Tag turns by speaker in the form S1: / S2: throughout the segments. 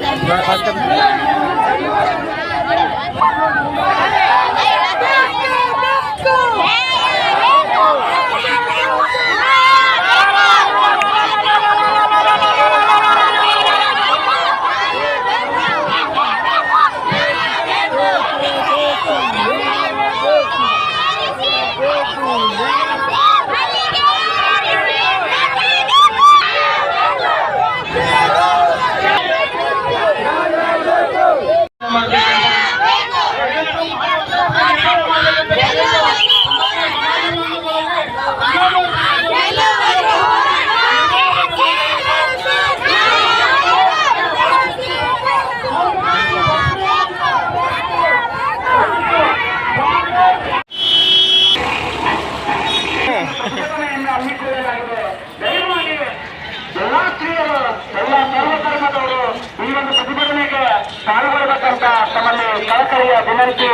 S1: Thank you. ಪಾಲ್ಗೊಳ್ಳಬೇಕಂತ ತಮ್ಮಲ್ಲಿ ಕಳಕಳಿಯ ವಿನಂತಿ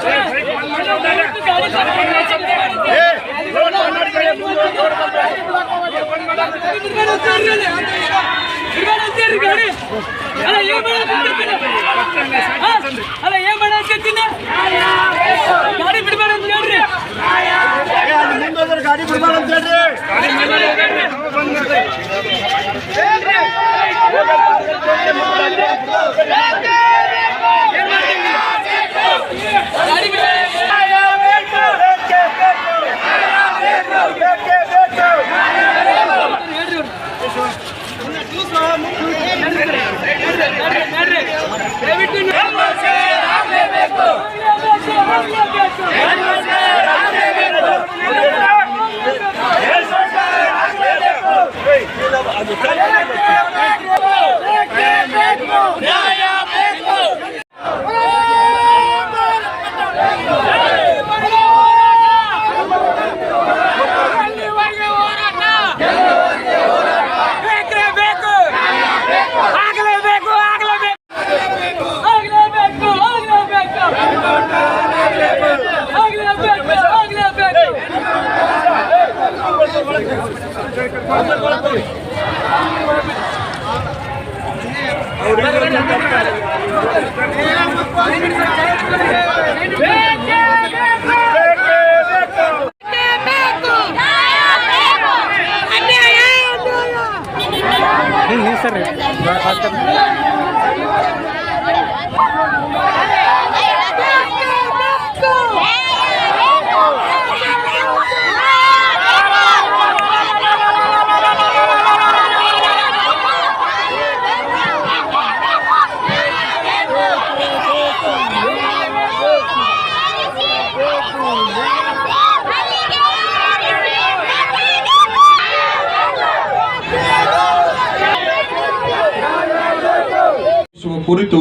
S2: ಅಲ್ಲ
S3: ಸರ್ ಕುರಿತು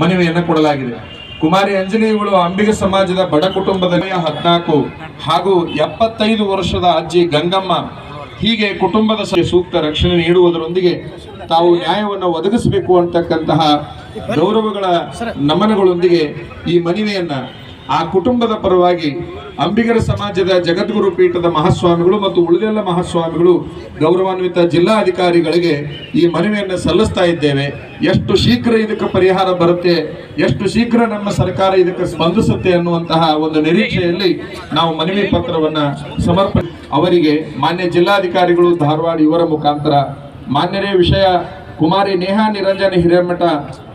S3: ಮನವಿಯನ್ನು ಕೊಡಲಾಗಿದೆ. ಕುಮಾರಿ ಅಂಜಲಿಗಳು ಅಂಬಿಗ ಸಮಾಜದ ಬಡ ಕುಟುಂಬದ ಹದಿನಾಲ್ಕು ಹಾಗೂ ಎಪ್ಪತ್ತೈದು ವರ್ಷದ ಅಜ್ಜಿ ಗಂಗಮ್ಮ ಹೀಗೆ ಕುಟುಂಬದ ಸೂಕ್ತ ರಕ್ಷಣೆ ನೀಡುವುದರೊಂದಿಗೆ ತಾವು ನ್ಯಾಯವನ್ನು ಒದಗಿಸಬೇಕು ಅಂತಕ್ಕಂತಹ ಗೌರವಗಳ ನಮನಗಳೊಂದಿಗೆ ಈ ಮನವಿಯನ್ನ ಆ ಕುಟುಂಬದ ಪರವಾಗಿ ಅಂಬಿಗರ ಸಮಾಜದ ಜಗದ್ಗುರು ಪೀಠದ ಮಹಾಸ್ವಾಮಿಗಳು ಮತ್ತು ಉಳಿದೆಲ್ಲ ಮಹಾಸ್ವಾಮಿಗಳು ಗೌರವಾನ್ವಿತ ಜಿಲ್ಲಾಧಿಕಾರಿಗಳಿಗೆ ಈ ಮನವಿಯನ್ನು ಸಲ್ಲಿಸ್ತಾ ಇದ್ದೇವೆ. ಎಷ್ಟು ಶೀಘ್ರ ಇದಕ್ಕೆ ಪರಿಹಾರ ಬರುತ್ತೆ, ಎಷ್ಟು ಶೀಘ್ರ ನಮ್ಮ ಸರ್ಕಾರ ಇದಕ್ಕೆ ಸ್ಪಂದಿಸುತ್ತೆ ಅನ್ನುವಂತಹ ಒಂದು ನಿರೀಕ್ಷೆಯಲ್ಲಿ ನಾವು ಮನವಿ ಪತ್ರವನ್ನು ಸಮರ್ಪಣೆ ಅವರಿಗೆ ಮಾನ್ಯ ಜಿಲ್ಲಾಧಿಕಾರಿಗಳು ಧಾರವಾಡ ಇವರ ಮುಖಾಂತರ ಮಾನ್ಯರೇ ವಿಷಯ ಕುಮಾರಿ ನೇಹಾ ನಿರಂಜನ ಹಿರೇಮಠ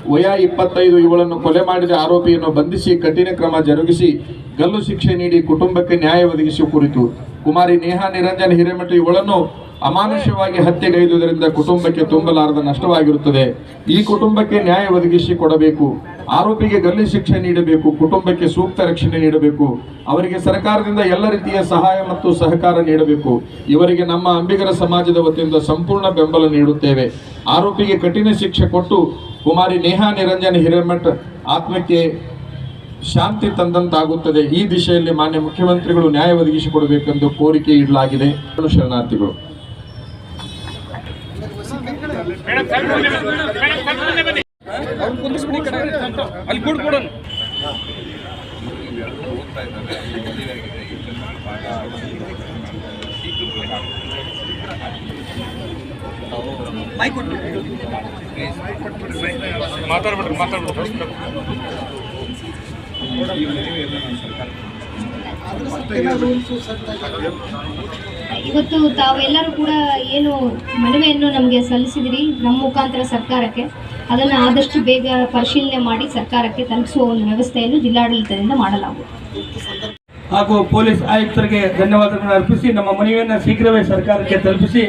S3: ವಯ ಇಪ್ಪತ್ತೈದು ಇವಳನ್ನು ಕೊಲೆ ಮಾಡಿದ ಆರೋಪಿಯನ್ನು ಬಂಧಿಸಿ ಕಠಿಣ ಕ್ರಮ ಜರುಗಿಸಿ ಗಲ್ಲು ಶಿಕ್ಷೆ ನೀಡಿ ಕುಟುಂಬಕ್ಕೆ ನ್ಯಾಯ ಒದಗಿಸುವ ಕುರಿತು ಕುಮಾರಿ ನೇಹಾ ನಿರಂಜನ್ ಹಿರೇಮಠ ಇವಳನ್ನು ಅಮಾನುಷ್ಯವಾಗಿ ಹತ್ಯೆಗೈದುದರಿಂದ ಕುಟುಂಬಕ್ಕೆ ತುಂಬಲಾರದ ನಷ್ಟವಾಗಿರುತ್ತದೆ. ಈ ಕುಟುಂಬಕ್ಕೆ ನ್ಯಾಯ ಒದಗಿಸಿ ಕೊಡಬೇಕು. ಆರೋಪಿಗೆ ಗಲ್ಲಿ ಶಿಕ್ಷೆ ನೀಡಬೇಕು. ಕುಟುಂಬಕ್ಕೆ ಸೂಕ್ತ ರಕ್ಷಣೆ ನೀಡಬೇಕು. ಅವರಿಗೆ ಸರ್ಕಾರದಿಂದ ಎಲ್ಲ ರೀತಿಯ ಸಹಾಯ ಮತ್ತು ಸಹಕಾರ ನೀಡಬೇಕು. ಇವರಿಗೆ ನಮ್ಮ ಅಂಬಿಗರ ಸಮಾಜದ ವತಿಯಿಂದ ಸಂಪೂರ್ಣ ಬೆಂಬಲ ನೀಡುತ್ತೇವೆ. ಆರೋಪಿಗೆ ಕಠಿಣ ಶಿಕ್ಷೆ ಕೊಟ್ಟು ಕುಮಾರಿ ನೇಹಾ ನಿರಂಜನ ಹಿರೇಮಠ್ ಆತ್ಮಕ್ಕೆ ಶಾಂತಿ ತಂದಂತಾಗುತ್ತದೆ. ಈ ದಿಶೆಯಲ್ಲಿ ಮಾನ್ಯ ಮುಖ್ಯಮಂತ್ರಿಗಳು ನ್ಯಾಯ ಒದಗಿಸಿಕೊಡಬೇಕೆಂದು ಕೋರಿಕೆ ಇಡಲಾಗಿದೆ. ಶರಣಾರ್ಥಿಗಳು.
S2: ಅಲ್ಲಿ ಕೂಡ ಕೊಡೋಣ ಮಾತಾಡ್ಬಿಡ್ರಿ ಮಾತಾಡ್ಬಿಡ್ರಿ.
S4: ಇವತ್ತು ತಾವೆಲ್ಲರೂ ಕೂಡ ಏನು ಮನವಿಯನ್ನು ನಮಗೆ ಸಲ್ಲಿಸಿದಿರಿ, ನಮ್ಮ ಮುಖಾಂತರ ಸರ್ಕಾರಕ್ಕೆ. ಅದನ್ನು ಆದಷ್ಟು ಬೇಗ ಪರಿಶೀಲನೆ ಮಾಡಿ ಸರ್ಕಾರಕ್ಕೆ ತಲುಪಿಸುವ ಒಂದು ವ್ಯವಸ್ಥೆಯನ್ನು ಜಿಲ್ಲಾಡಳಿತದಿಂದ ಮಾಡಲಾಗುವುದು.
S5: ಹಾಗೂ ಪೊಲೀಸ್ ಆಯುಕ್ತರಿಗೆ ಧನ್ಯವಾದಗಳನ್ನು ಅರ್ಪಿಸಿ, ನಮ್ಮ ಮನವಿಯನ್ನು ಶೀಘ್ರವೇ ಸರ್ಕಾರಕ್ಕೆ ತಲುಪಿಸಿ.